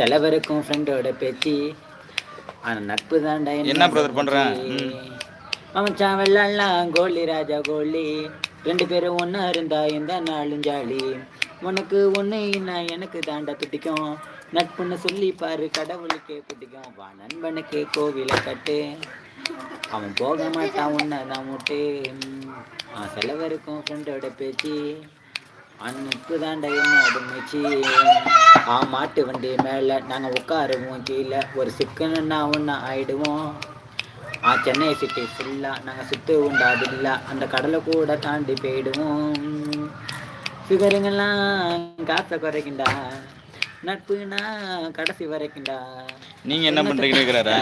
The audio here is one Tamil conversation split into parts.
செலவருக்கும் ஃப்ரெண்டோட பேச்சு. ஆனா நட்பு தாண்டா என்ன brother பண்ற? மச்சான் வெள்ளலாம் கோலி ராஜா கோலி. ரெண்டு பேரும் ஒண்ணா இருந்தா எந்த நாளும் ஜாலி. உனக்கு ஒண்ணு நான் எனக்கு தாண்டா துடிக்கும். நட்புன்னு சொல்லி பாரு கடவுளுக்கே பிடிக்கும். வா நண்பனுக்கு கோவிலை கட்டு. அவன் போக மாட்டான் உன்னதான் முட்டு அவன் செலவருக்கும் ஃப்ரெண்டோட பேச்சு. அன்னுக்கு தாண்டா என்னோட மூச்சு. ஆ மாட்டு வண்டி மேலே நாங்கள் உட்காருவோம் கீழே ஒரு சிக்கன்னா ஒன்று ஆயிடுவோம். ஆ சென்னை சிட்டி ஃபுல்லாக நாங்கள் சுற்று உண்டா அதில்லா அந்த கடலை கூட தாண்டி போயிடுவோம். ஃபிகருங்கெல்லாம் காசை குறைக்குண்டா நட்புனா கடைசி வரைக்கும்டா நீங்க என்ன பண்றீங்கன்னு கேக்குறாரா?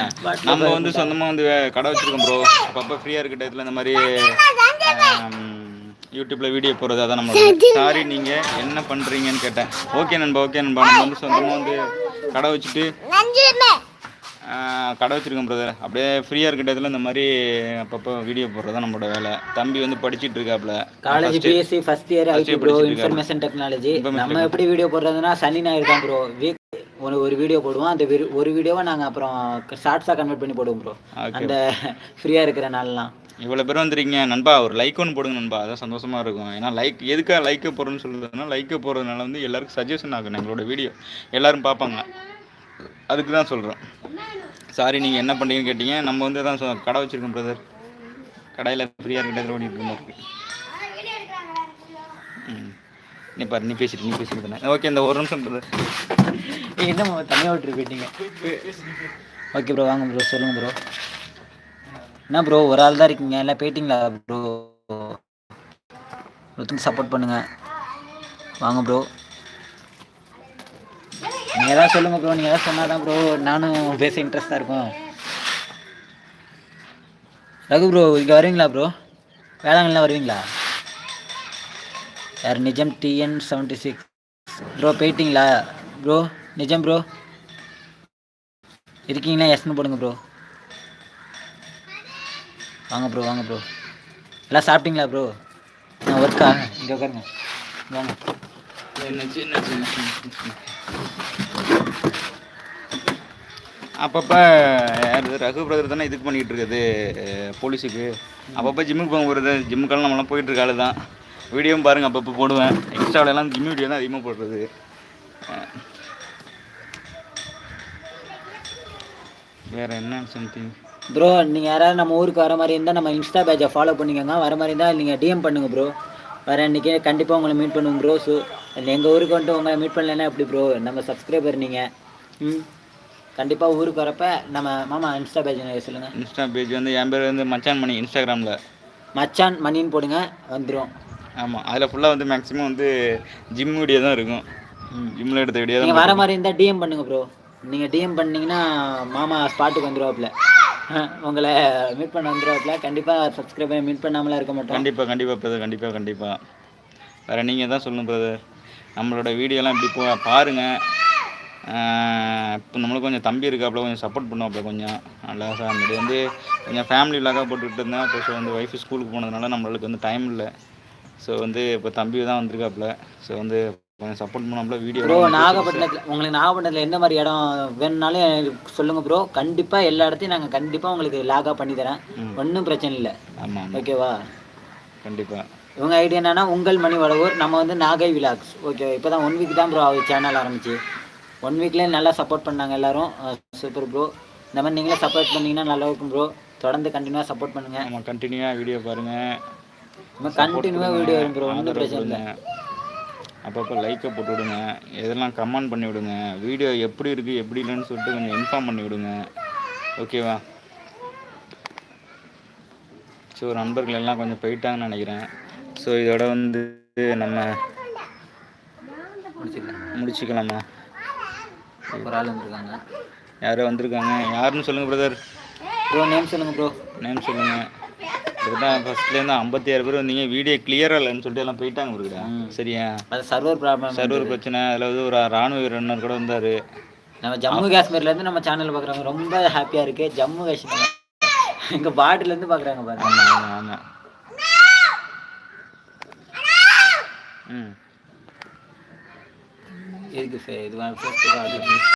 நம்ம வந்து சொந்தமா வந்து கடை வச்சிருக்கோம் ப்ரோ அப்பப்போ ஃப்ரீயா இருக்க டயத்துல இந்த மாதிரி ஆம், யூடியூப்ல வீடியோ போடுறது அதான் நம்ம சாரி நீங்க என்ன பண்றீங்கன்னு கேட்டேன். ஓகே நண்பா ஓகே நண்பா. நம்ம வந்து சொந்தமா வந்து கடை வச்சுட்டு கடை வச்சிருக்கோம் பிரதர் அப்படியே ஃப்ரீயா இருக்க டயத்துல இந்த மாதிரி அப்பப்போ வீடியோ போடுறது தான் நம்மளோட வேலை. தம்பி வந்து படிச்சிட்டு இருக்காப்ல. College BSc first year IT bro information technology Information நம்ம எப்படி வீடியோ போடுறதுன்னா சனி ஞாயிறு தான் ப்ரோ வீக் ஒரு ஒரு வீடியோ போடுவோம். அந்த ஒரு வீடியோவை நாங்கள் அப்புறம் ஷார்ட்ஸாக கன்வெர்ட் பண்ணி போடுவோம் ப்ரோ. அந்த ஃப்ரீயாக இருக்கிற நாள்லாம். இவ்வளோ பேர் வந்துருக்கீங்க நண்பா. ஒரு லைக் ஒன்று போடுங்க நண்பா. அதான் சந்தோஷமா இருக்கும். ஏன்னா லைக் எதுக்காக லைக்கை போடுறேன்னு சொல்லுறதுன்னா லைக்கை போடுறதுனால வந்து எல்லாருக்கும் சஜஷன் ஆகும். எங்களோட வீடியோ எல்லாரும் பார்ப்பாங்க. அதுக்கு தான் சொல்கிறோம் சாரி நீங்கள் என்ன பண்ணுறீங்கன்னு கேட்டீங்க. நம்ம வந்து தான் கடை வச்சுருக்கோம் பிரதர் கடையில் ஃப்ரீயாக இருக்க இடத்துல ஓடிட்டு இருக்கு. ம். நீ பாரு நீ பேசிட்டு நீ பேசிட்டு ஓகே இந்த ஒரு நிமிஷம் பிரதர் என்ன தனியாக விட்டு போயிட்டீங்க. ஓகே ப்ரோ வாங்க ப்ரோ சொல்லுங்க ப்ரோ என்ன ப்ரோ ஒரு ஆள் தான் இருக்கீங்க? எல்லாம் போயிட்டீங்களா ப்ரோ ஒருத்தங்க சப்போர்ட் பண்ணுங்க. வாங்க ப்ரோ நீங்கள் ஏதாவது சொல்லுங்கள் ப்ரோ நீங்கள் எதாவது சொன்னால் தான் ப்ரோ நானும் பேச இன்ட்ரெஸ்டாக இருக்கும். ரகு ப்ரோ இங்கே வருவீங்களா ப்ரோ வேளாங்கல்லாம் வருவீங்களா? யார் நிஜம் டிஎன் செவன்ட்டி சிக்ஸ் ப்ரோ போயிட்டீங்களா ப்ரோ நிஜம் ப்ரோ இருக்கீங்களா? எஸ்னு போடுங்க ப்ரோ வாங்க ப்ரோ வாங்க ப்ரோ எல்லாம் சாப்பிட்டீங்களா ப்ரோ நான் ஒர்க்கா இங்கே உட்காருங்க. வாங்க? அப்பப்போ யார் ரகு பிரதர் தானே இதுக்கு பண்ணிகிட்டு இருக்குது போலீஸுக்கு. அப்பப்போ ஜிம்முக்கு போக போகிறது ஜிம்முக்கெல்லாம் நம்மளாம் போயிட்டு இருக்க ஆளு தான் வீடியோவும் பாருங்கள் அப்பப்போ போடுவேன். இன்ஸ்டாவில எல்லாம் ஜிம் வீடியோ தான் அதிகமாக போடுறது. வேற என்ன சம்திங் ப்ரோ நீங்கள் யாராவது நம்ம ஊருக்கு வர மாதிரி இருந்தால் நம்ம இன்ஸ்டா பேஜை ஃபாலோ பண்ணிக்கோங்க. வர மாதிரி இருந்தால் நீங்கள் டிஎம் பண்ணுங்க ப்ரோ வர அன்றைக்கி கண்டிப்பாக உங்களை மீட் பண்ணுவோம் ப்ரோ ஸோ எங்கள் ஊருக்கு வந்துட்டு உங்களை மீட் பண்ணலைன்னா எப்படி ப்ரோ நம்ம சப்ஸ்கிரைபர் நீங்கள் ம்? கண்டிப்பாக ஊருக்கு வரப்ப நம்ம மாமா இன்ஸ்டா பேஜ் சொல்லுங்கள் இன்ஸ்டா பேஜ் வந்து என் பேர் வந்து மச்சான் மணி இன்ஸ்டாகிராமில் மச்சான் மணின்னு போடுங்க வந்துடும் ஆமாம் அதில் ஃபுல்லாக வந்து மேக்ஸிமம் வந்து ஜிம் வீடியோ தான் இருக்கும். ஜிம்மில் எடுத்த வீடியோ நீங்கள் வர மாதிரி இருந்தால் டிஎம் பண்ணுங்க ப்ரோ நீங்கள் டிஎம் பண்ணிங்கன்னா மாமா ஸ்பாட்டுக்கு வந்துருவாப்புல. உங்களை மீட் பண்ண வந்துருவாப்புல. கண்டிப்பாக சப்ஸ்கிரைபர் மீட் பண்ணாமலாம் இருக்க மாட்டோம். கண்டிப்பாக கண்டிப்பாக பிரதர் கண்டிப்பாக கண்டிப்பாக வேறு நீங்கள் தான் சொல்லணும் பிரதர் நம்மளோட வீடியோலாம் இப்படி போ பாருங்கள் இப்போ நம்மளுக்கு கொஞ்சம் தம்பி இருக்காப்புல கொஞ்சம் சப்போர்ட் பண்ணுவாப்புல கொஞ்சம். நல்லா சார் முன்னாடி வந்து கொஞ்சம் ஃபேமிலி விலாகாக போட்டுக்கிட்டு இருந்தேன் இப்போ ஸோ வந்து ஒய்ஃபு ஸ்கூலுக்கு போனதுனால நம்மளுக்கு வந்து டைம் இல்லை. ஸோ வந்து இப்போ தம்பி தான் வந்திருக்காப்புல. ஸோ வந்து கொஞ்சம் சப்போர்ட் பண்ணாப்புல வீடியோ ப்ரோ நாகப்பட்டினத்தில் உங்களுக்கு நாகப்பட்டினத்தில் எந்த மாதிரி இடம் வேணும்னாலும் எனக்கு சொல்லுங்கள் ப்ரோ கண்டிப்பாக எல்லா இடத்தையும் நாங்கள் கண்டிப்பாக உங்களுக்கு லாகாக பண்ணி தரேன். ஒன்றும் பிரச்சனை இல்லை. ஆமாம் ஓகேவா கண்டிப்பாக இவங்க ஐடியா என்னன்னா உங்கள் மணி வடவூர் நம்ம வந்து நாகை விலாக்ஸ் ஓகே இப்போ தான் ஒன் வீக் தான் ப்ரோ அவர் சேனல் ஆரம்பிச்சு. ஒன் வீக்லேயே நல்லா சப்போர்ட் பண்ணாங்க எல்லாரும். சூப்பர் ப்ரோ இந்த மாதிரி நீங்களே சப்போர்ட் பண்ணீங்கன்னா நல்லா இருக்கும் ப்ரோ தொடர்ந்து கண்டினியூவாக சப்போர்ட் பண்ணுங்கள் நம்ம கண்டினியூவாக வீடியோ பாருங்கள் நம்ம கண்டினியூவாக வீடியோ வரும் ப்ரோ ஒன்றும் பிரச்சனை இல்லை. அப்பப்போ லைக்கை போட்டு விடுங்க இதெல்லாம் கமெண்ட் பண்ணி விடுங்க வீடியோ எப்படி இருக்குது எப்படி இல்லைன்னு சொல்லிட்டு கொஞ்சம் இன்ஃபார்ம் பண்ணி விடுங்க ஓகேவா ஸோ நண்பர்கள் எல்லாம் கொஞ்சம் போயிட்டாங்கன்னு நினைக்கிறேன். ஸோ இதோட வந்து நம்ம முடிச்சுக்கலாம்? முடிச்சுக்கலாமா ஒரு ஆள் வந்துருக்காங்க. யாரோ வந்திருக்காங்க. யாருன்னு சொல்லுங்கள் பிரதர் ப்ரோ நேம் சொல்லுங்கள் ப்ரோ நேம் சொல்லுங்கள் இதுதான் ஃபஸ்ட்லேருந்து ஐம்பத்தி ஆறு பேர் வந்தீங்க. வீடியோ கிளியராக இல்லைன்னு சொல்லிட்டு எல்லாம் போயிட்டாங்க இருக்குடா சரியா? அது சர்வர் ப்ராப்ளம் சர்வர் பிரச்சனை. அதில் வந்து ஒரு ராணுவ வீரனர் கூட வந்தார். நம்ம ஜம்மு காஷ்மீர்லேருந்து நம்ம சேனல் பார்க்குறவங்க ரொம்ப ஹாப்பியாக இருக்கு. ஜம்மு காஷ்மீர். எங்கள் பாட்டிலேருந்து பார்க்குறாங்க பாருங்க. ஆமாம் ஆமாம் ம். இதுக்கு இது